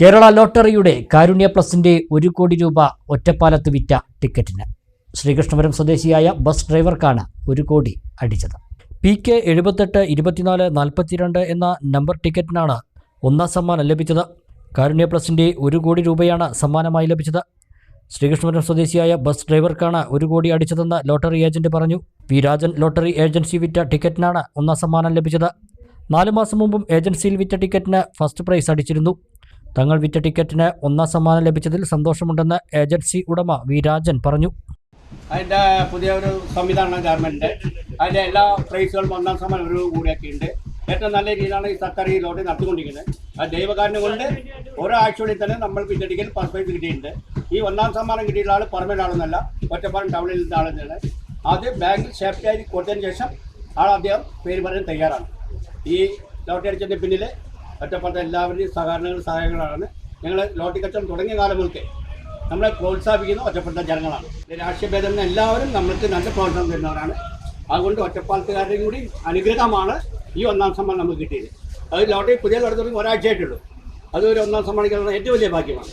കേരള ലോട്ടറിയുടെ കാരുണ്യ പ്ലസിന്റെ ഒരു കോടി രൂപ ഒറ്റപ്പാലത്ത് വിറ്റ ടിക്കറ്റിന്. ശ്രീകൃഷ്ണപുരം സ്വദേശിയായ ബസ് ഡ്രൈവർക്കാണ് ഒരു കോടി അടിച്ചത്. പി കെ എഴുപത്തെട്ട് ഇരുപത്തിനാല് നാൽപ്പത്തിരണ്ട് എന്ന നമ്പർ ടിക്കറ്റിനാണ് ഒന്നാം സമ്മാനം ലഭിച്ചത്. കാരുണ്യ പ്ലസിന്റെ ഒരു കോടി രൂപയാണ് സമ്മാനമായി ലഭിച്ചത്. ശ്രീകൃഷ്ണപുരം സ്വദേശിയായ ബസ് ഡ്രൈവർക്കാണ് ഒരു കോടി അടിച്ചതെന്ന് ലോട്ടറി ഏജന്റ് പറഞ്ഞു. വി രാജൻ ലോട്ടറി ഏജൻസി വിറ്റ ടിക്കറ്റിനാണ് ഒന്നാം സമ്മാനം ലഭിച്ചത്. നാലു മാസം മുമ്പും ഏജൻസിയിൽ വിറ്റ ടിക്കറ്റിന് ഫസ്റ്റ് പ്രൈസ് അടിച്ചിരുന്നു. തങ്ങൾ വിറ്റ ടിക്കറ്റിന് ഒന്നാം സമ്മാനം ലഭിച്ചതിൽ സന്തോഷമുണ്ടെന്ന് ഏജൻസി ഉടമ വി രാജൻ പറഞ്ഞു. അതിന്റെ പുതിയ ഒരു സംവിധാനം ഗവൺമെന്റ് അതിന്റെ എല്ലാ പ്രൈസുകളും ഒന്നാം സമ്മാനം ഒരു കൂടിയൊക്കെയുണ്ട് ഏറ്റവും നല്ല രീതിയിലാണ് ഈ സർക്കാർ ഈ ലോട്ടറി നടത്തിക്കൊണ്ടിരിക്കുന്നത്. ആ ദൈവകാരണം കൊണ്ട് ഒരാഴ്ചയുള്ളിൽ തന്നെ നമ്മൾ പിന്നടിക്കൽ പ്രൈസ് കിട്ടിയിട്ടുണ്ട്. ഈ ഒന്നാം സമ്മാനം കിട്ടിയിട്ടുള്ള ആൾ പുറമേ ആളൊന്നല്ല ഒറ്റപ്പാലം ടൗണിൽ നിന്ന് ആളെന്നാണ് അത് ബാങ്കിൽ സേഫ്റ്റി ആയി കൊടുത്തതിന് ശേഷം ആൾ അദ്ദേഹം പേര് പറയാൻ തയ്യാറാണ്. ഈ ലോട്ടറി അടിച്ചതിന്റെ പിന്നിൽ ഒറ്റപ്പാലത്തെ എല്ലാവരുടെയും സഹകരണങ്ങൾ സഹായങ്ങളാണ് ഞങ്ങൾ ലോട്ടി കച്ചവടം തുടങ്ങിയ കാലം മുതൽ നമ്മളെ പ്രോത്സാഹിപ്പിക്കുന്ന ഒറ്റപ്പെട്ട ജനങ്ങളാണ്. രാഷ്ട്രീയഭേദം രാഷ്ട്രീയ ഭേദം എല്ലാവരും നമ്മൾക്ക് നല്ല പ്രോത്സാഹനം തരുന്നവരാണ്. അതുകൊണ്ട് ഒറ്റപ്പാലത്തുകാരുടെയും കൂടി അനുഗ്രഹമാണ് ഈ ഒന്നാം സമ്മാനം നമുക്ക് കിട്ടിയത്. അത് ലോട്ടറി പുതിയ ലോട്ടറി ഒരാഴ്ചയായിട്ടുള്ളൂ. അതൊരു ഒന്നാം സമ്മാനിക്കാനുള്ള ഏറ്റവും വലിയ ഭാഗ്യമാണ്.